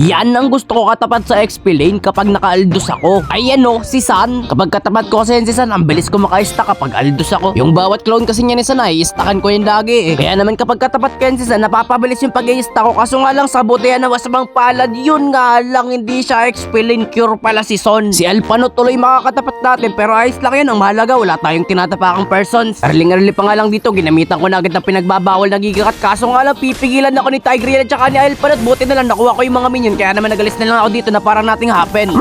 Yan ang gusto ko katapat sa XP lane kapag naka-aldos ako. Ayan o, si San. Kapag katapat ko kasi si San, ang bilis ko maka-stack kapag aldos ako. Yung bawat clone kasi niya ni San ay stackan ko yung lagi eh. Kaya naman kapag katapat ko si San, napapabilis yung pag-i-stack ko. Kaso nga lang sa butihan na wasamang palad, yun nga lang hindi siya XP lane cure pala si Son. Si Alpano tuloy makakatapat natin pero ayos lang yan. Ang mahalaga, wala tayong tinatapakang persons. Arling-arli pa nga lang dito, ginamitan ko na agad ng pinagbabawal na gigakat. Kaso nga lang, pipigilan ako ni Tigreal at saka ni Alpano at buti na lang nakuha ko yung mga minion. Kaya naman nagalis na lang ako dito na parang nating happen.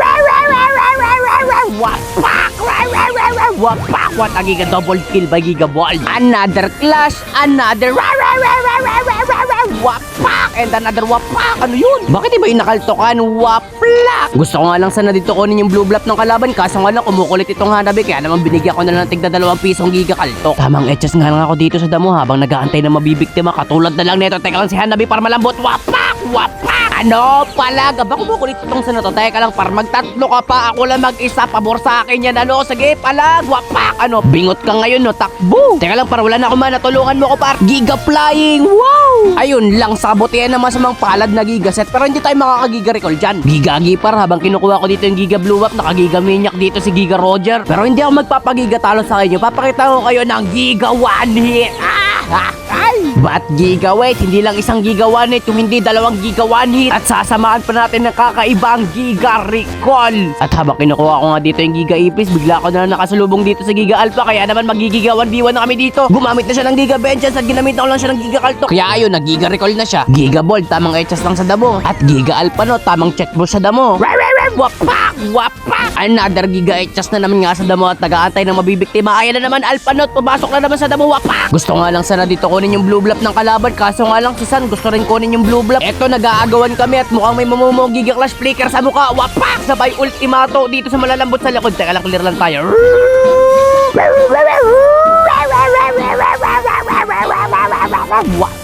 Wapak! Wapak! What a giga double kill by Giga Ball. Another clash, another wapak! And another wapak! Ano yun? Bakit iba yung nakaltokan? Waplak! Gusto ko nga lang sana dito kunin yung blue bluff ng kalaban kaso nga lang kumukulit itong Hanabi kaya naman binigyan ko na lang ng tigda dalawang pisong giga kaltok. Tamang etchas nga lang ako dito sa damo habang nag-aantay na mabibiktima katulad na lang nito. Teka lang si Hanabi para malambot. Wapak! Wapak! Ano pala? Gaba kumukulit itong sa nato. Teka lang para magtatlo ka pa. Ako lang mag-isa. Pabor sa akin yan. Ano? Sige palag. Wapak! Ano? Bingot ka ngayon no? Takbo! Teka lang para wala na ako man. Natulungan mo ko par. Giga flying! Wow! Ayun lang. Sabutihan ng masamang palad na giga set. Pero hindi tayo makakagiga recall dyan. Gigagi par habang kinukuha ko dito yung giga blue up. Nakagiga minyak dito si giga Roger. Pero hindi ako magpapagiga talo sa inyo. Papakita ko kayo ng giga one hit. Ah! Ay! Ba't giga wait? Hindi lang isang giga one hit, kung hindi dalawang giga one hit. At sasamahan pa natin ng kakaibang giga recall. At habang kinukuha ko nga dito yung giga ipis, bigla ko na lang nakasalubong dito sa giga alpha. Kaya naman magigiga 1v1 na kami dito. Gumamit na siya ng giga vengeance at ginamit ko lang siya ng giga kaltok. Kaya ayun, nag-giga recall na siya. Giga ball, tamang etchas lang sa damo. At giga alpha no, tamang check ball sa damo. Wapak! Wapak! Another giga etchas na naman nga sa damo at nag-aantay ng mabibiktima. Ayan na naman, alpha note, pumasok na naman sa damo. Wapak! Gusto nga lang sana dito kunin yung blue bluff ng kalaban. Kaso nga lang si San gusto rin kunin yung blue bluff. Eto, nag-aagawan kami at mukhang may mamumumo giga clash flicker sa mukha. Wapak! Sabay ultimato dito sa malalambot sa likod. Teka lang, clear lang tayo. Wapak!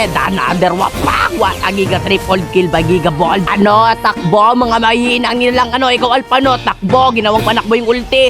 And another wapak! What a giga triple kill by Giga Ball. Ano, takbo, mga mahihinang nilang ano, ikaw Alpano, takbo, ginawang panakbo yung ulti.